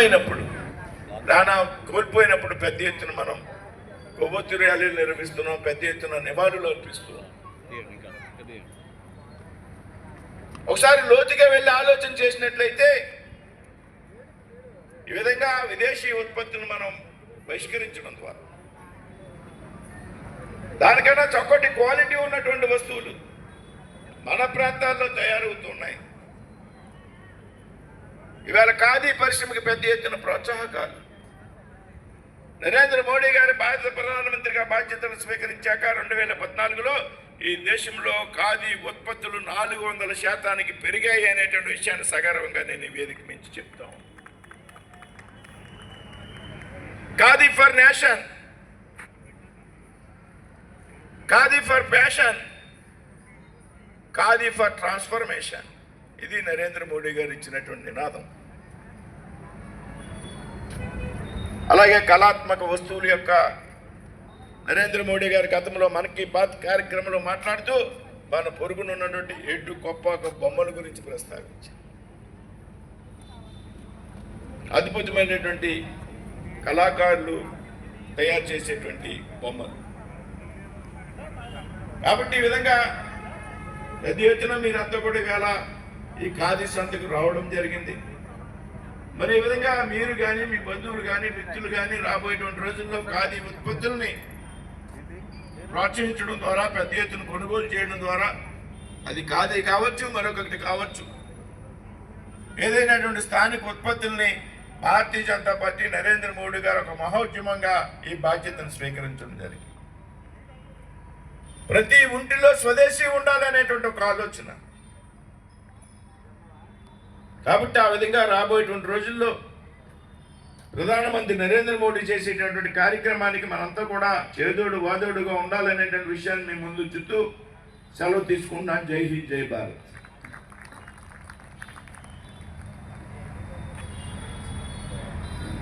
నష్టమైనప్పుడు ప్రాణ కోల్పోయినప్పుడు పెద్ద ఎత్తున మనం కొవ్వొత్తి ర్యాలీలు నిర్వహిస్తున్నాం పెద్ద ఎత్తున నివాళులు అర్పిస్తున్నాం. ఒకసారి లోతుగా వెళ్ళి ఆలోచన చేసినట్లయితే ఈ విధంగా విదేశీ ఉత్పత్తులను మనం బహిష్కరించడం ద్వారా. దానికన్నా చక్కటి క్వాలిటీ ఉన్నటువంటి వస్తువులు మన ప్రాంతాల్లో తయారు ఇవాళ ఖాదీ పరిశ్రమకి పెద్ద ఎత్తున ప్రోత్సాహకాలు. నరేంద్ర మోడీ గారి భారత ప్రధానమంత్రిగా బాధ్యతలు స్వీకరించాక రెండు వేల పద్నాలుగులో ఈ దేశంలో ఖాదీ ఉత్పత్తులు నాలుగు వందల శాతానికి పెరిగాయి అనేటువంటి విషయాన్ని సగర్వంగా నేను వేదిక మించి చెప్తాను khadi for nation. Khadi for passion khadi for transformation. ఇది నరేంద్ర మోడీ గారు ఇచ్చినటువంటి నినాదం. అలాగే కళాత్మక వస్తువుల యొక్క నరేంద్ర మోడీ గారి గతంలో మనకి బాత్ కార్యక్రమంలో మాట్లాడుతూ మన పొరుగునున్నటువంటి ఎడ్డు కొప్పాక బొమ్మల గురించి ప్రస్తావించారు. అద్భుతమైనటువంటి కళాకారులు తయారు చేసేటువంటి బొమ్మలు. కాబట్టి ఈ విధంగా పెద్ద ఎత్తున మీరంతా కూడా ఇవాళ ఈ ఖాదీ సంతకు రావడం జరిగింది. మరి ఈ విధంగా మీరు కానీ మీ బంధువులు కానీ మిత్రులు కానీ రాబోయేటువంటి రోజుల్లో ఖాదీ ఉత్పత్తుల్ని ప్రోత్సహించడం ద్వారా పెద్ద ఎత్తున కొనుగోలు చేయడం ద్వారా అది ఖాదీ కావచ్చు మరొకటి కావచ్చు. ఏదైనటువంటి స్థానిక ఉత్పత్తుల్ని భారతీయ జనతా పార్టీ నరేంద్ర మోడీ గారు ఒక మహోద్యమంగా ఈ బాధ్యతను స్వీకరించడం జరిగింది. ప్రతి ఒంటిలో స్వదేశీ ఉండాలనేటువంటి ఒక ఆలోచన. కాబట్టి ఆ విధంగా రాబోయేటువంటి రోజుల్లో ప్రధానమంత్రి నరేంద్ర మోడీ చేసేటటువంటి కార్యక్రమానికి మనంతా కూడా చేదోడు వాదోడుగా ఉండాలనేటువంటి విషయాన్ని మేము ముందు చుట్టూ సెలవు తీసుకుంటున్నాను జై హింద్ జై భారత్.